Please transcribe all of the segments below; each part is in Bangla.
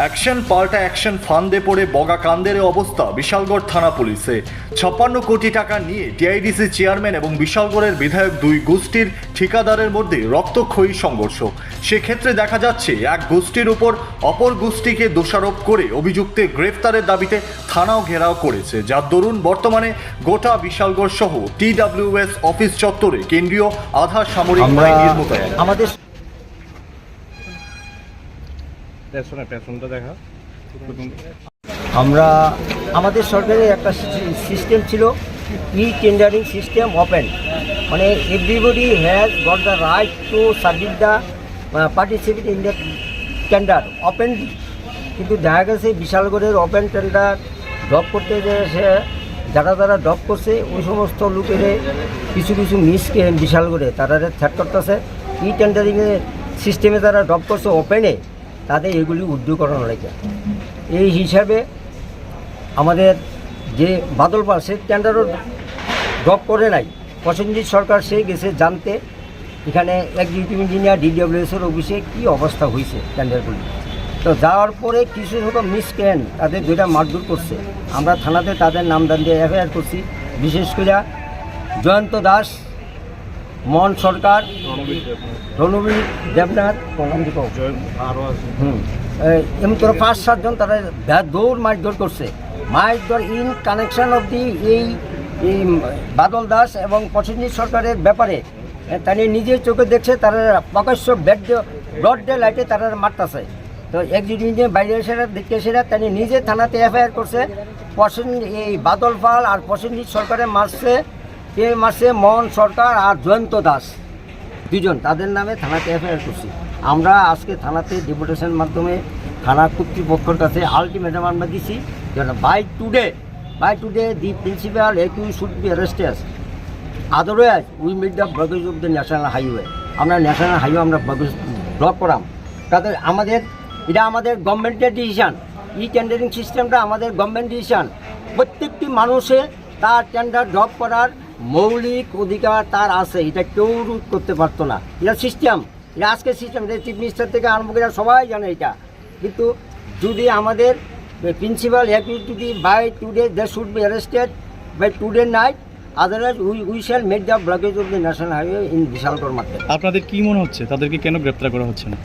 অ্যাকশন পাল্টা অ্যাকশন ফান্দে পড়ে বগা কান্দের অবস্থা বিশালগড় থানা পুলিশে। ছাপ্পান্ন কোটি টাকা নিয়ে টিআইডিসি চেয়ারম্যান এবং বিশালগড়ের বিধায়ক দুই গোষ্ঠীর ঠিকাদারের মধ্যে রক্তক্ষয়ী সংঘর্ষ। সেক্ষেত্রে দেখা যাচ্ছে এক গোষ্ঠীর উপর অপর গোষ্ঠীকে দোষারোপ করে অভিযুক্তের গ্রেফতারের দাবিতে থানাও ঘেরাও করেছে। যার দরুন বর্তমানে গোটা বিশালগড় সহ টিডাব্লিউএস অফিস চত্বরে কেন্দ্রীয় আধা সামরিক বাহিনীর মোতায়েন। আমাদের আমরা, আমাদের সরকারের একটা সিস্টেম ছিল ই টেন্ডারিং সিস্টেম ওপেন মানে everybody has got the right to service the participate in the tender open কিন্তু দেখা গেছে বিশালগড়ের ওপেন টেন্ডার ড্রপ করতে সে যারা যারা ড্রপ করছে, ওই সমস্ত লোকের কিছু কিছু মিসকে বিশালগড়ে, তারা থ্যাট করতেছে। ই টেন্ডারিংয়ের সিস্টেমে তারা ড্রপ করছে ওপেনে তাদের এগুলি উদ্যোগ করানো লাগে এই হিসাবে আমাদের যে বাদল পাল, সে টেন্ডারও ড্রপ করে নাই। প্রসেনজিৎ সরকার সে গেছে জানতে, এখানে এক্সিকিউটিভ ইঞ্জিনিয়ার ডিডব্লিউএসের অফিসে কী অবস্থা হয়েছে টেন্ডারগুলি তো যাওয়ার পরে কিছু সংখ্যক মিসক্যান তাদের দুইটা মারধর করছে। আমরা থানাতে তাদের নাম দান দিয়ে এফআইআর করছি। বিশেষ করে জয়ন্ত দাস মন সরকার রণবীর দেবনাথ হুম। এমন করে পাঁচ সাতজন তারা দৌড় মারধর করছে। মারধর ইন কানেকশন অব দি এই বাদল দাস এবং প্রসেনজিৎ সরকারের ব্যাপারে। তারা নিজে চোখে দেখছে তারা প্রকাশ্য বেড ব্রড ডে লাইটে তারা মারতেছে। তো একজন বাইরে এসে দেখতে এসে তারা নিজে থানাতে এফআইআর করছে। প্রসেন এই বাদল পাল আর প্রসেনজিৎ সরকারের মারছে। কে মাসে মোহন সরকার আর জয়ন্ত দাস দুজন তাদের নামে থানাতে এফআইআর করছি। আমরা আজকে থানাতে ডেপুটেশন মাধ্যমে থানা কর্তৃপক্ষের কাছে আলটিমেটাম আমরা দিছি যেন by today by today the principal একু should be arrested otherwise we meet the blockage of the national highway আমরা ন্যাশনাল হাইওয়ে আমরা ব্লক করাম। তাদের আমাদের, এটা আমাদের গভর্নমেন্টের ডিসিশান ই টেন্ডারিং সিস্টেমটা আমাদের গভর্নমেন্ট ডিসিশান প্রত্যেকটি মানুষে তার টেন্ডার ড্রপ করার মৌলিক অধিকার তার আছে, এটা কেউ রোধ করতে পারতো না। এটা সিস্টেম এটা আজকে সিস্টেম এটা চিফ মিনিস্টার থেকে আরম্ভ করে সবাই জানে এটা। কিন্তু যদি আমাদের প্রিন্সিপাল যদি by today they should be arrested by today night otherwise we we shall make the blockage of the national highway in Bishalgarh market আপনাদের কি মনে হচ্ছে? তাদেরকে কেন গ্রেপ্তার করা হচ্ছে না?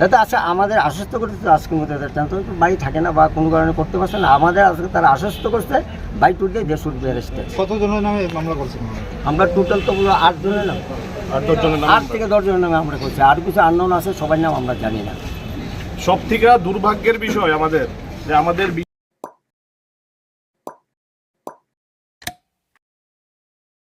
দাদা আচ্ছা আমাদের আশ্বস্ত করতে তো আজকে মতো তাদের তো বাড়ি থাকে না বা কোনো কারণে করতে পারছে না। আমাদের আজকে তারা আশ্বস্ত করছে বাই টুডে দে উঠবে বি অ্যারেস্টেড কতজনের নামে মামলা করছে আমরা টোটাল তো পুরো আট জনের নাম। আট থেকে দশ জনের নামে আমরা করছি। আর কিছু আন্দোলন আছে সবাই নাম আমরা জানি না। সব থেকে দুর্ভাগ্যের বিষয় আমাদের যে আমাদের